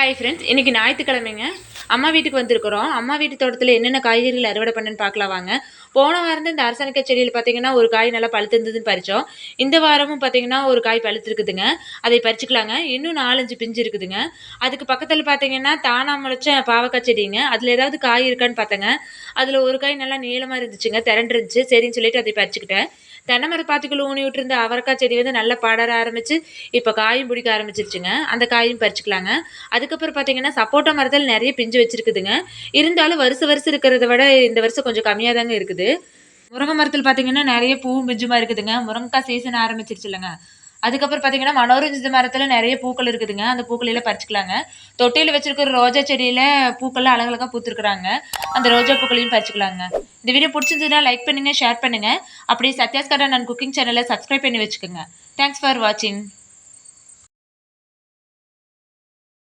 Hi friends இன்றைக்கி ஞாயிற்றுக்கிழமைங்க. அம்மா வீட்டுக்கு வந்திருக்கிறோம். அம்மா வீட்டு தோட்டத்தில் என்னென்ன காய்கறிகள் அறுவடை பண்ணேன்னு பார்க்கலாம் வாங்க. போன வாரம் இந்த அரசணிக்காய் செடியில் பார்த்தீங்கன்னா ஒரு காய் நல்லா பழுத்திருந்ததுன்னு பறித்தோம் இந்த வாரமும் பார்த்தீங்கன்னா ஒரு காய் பழுத்திருக்குதுங்க. அதை பறிச்சுக்கலாங்க. இன்னும் நாலஞ்சு பிஞ்சு இருக்குதுங்க. அதுக்கு பக்கத்தில் பார்த்தீங்கன்னா தானா முளைச்ச பாவக்காய் செடிங்க. அதில் ஏதாவது காய் இருக்கான்னு பார்த்தேங்க. அதில் ஒரு காய் நல்லா நீளமாக இருந்துச்சுங்க. திரண்டுருந்துச்சு. சரின்னு சொல்லிட்டு அதை பறிச்சுக்கிட்டேன். தென்னை மர பாத்துக்குள்ள ஊனி விட்டுருந்த அவரைக்காய் செடி வந்து நல்லா படர ஆரம்பிச்சு இப்போ காயும் பிடிக்க ஆரம்பிச்சிருச்சுங்க. அந்த காயும் பறிச்சுக்கலாங்க. அதுக்கப்புறம் பார்த்தீங்கன்னா சப்போட்டா மரத்தில் நிறைய பிஞ்சு வச்சிருக்குதுங்க. இருந்தாலும் வருஷம் வருஷம் இருக்கிறத விட இந்த வருஷம் கொஞ்சம் கம்மியாக தாங்க இருக்குது. முருங்கை மரத்தில் பார்த்தீங்கன்னா நிறைய பூவும் பிஞ்சுமா இருக்குதுங்க. முருங்கைக்காய் சீசன் ஆரம்பிச்சிருச்சு இல்லைங்க அதுக்கப்புறம் பார்த்தீங்கன்னா மனோரஞ்சித மரத்தில் நிறைய பூக்கள் இருக்குதுங்க. அந்த பூக்களையெல்லாம் பறிச்சுக்கலாங்க. தொட்டியில் வச்சிருக்கிற ரோஜா செடியில் பூக்கள்லாம் அழகழகாக பூத்துருக்குறாங்க. அந்த ரோஜா பூக்களையும் பறிச்சுக்கலாங்க. இந்த வீடியோ பிடிச்சிருந்ததுன்னா லைக் பண்ணுங்கள் ஷேர் பண்ணுங்கள் அப்படியே சத்யாஸ்கரா நான் குக்கிங் சேனலை சப்ஸ்கிரைப் பண்ணி வச்சுக்கோங்க. தேங்க்ஸ் ஃபார் வாட்சிங்